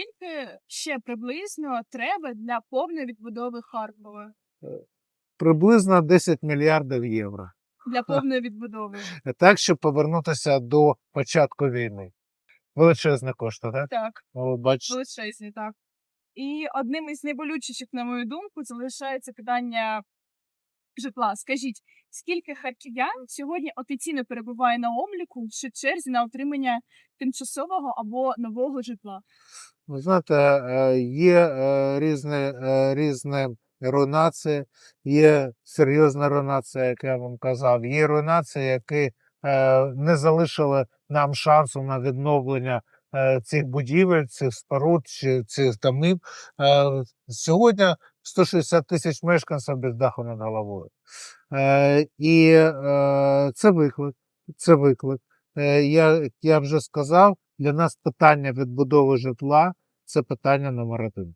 Скільки ще приблизно треба для повної відбудови Харкова? Приблизно 10 мільярдів євро. Для повної відбудови. Так, щоб повернутися до початку війни. Величезні кошти, так? Так, О, бачите. величезні, так. І одним із найболючіших, на мою думку, залишається питання житла. Скажіть, скільки харків'ян сьогодні офіційно перебуває на обліку чи черзі на отримання тимчасового або нового житла? Ви знаєте, е, є е, різні, е, різні руйнації, є серйозна руйнація, як я вам казав, є руйнації, які е, не залишили нам шансу на відновлення е, цих будівель, цих споруд цих домів. Е, Сьогодні 160 тисяч мешканців без даху над головою. Е, І е, це виклик. Це виклик. Е, Я, як я вже сказав, для нас питання відбудови житла це питання номер один.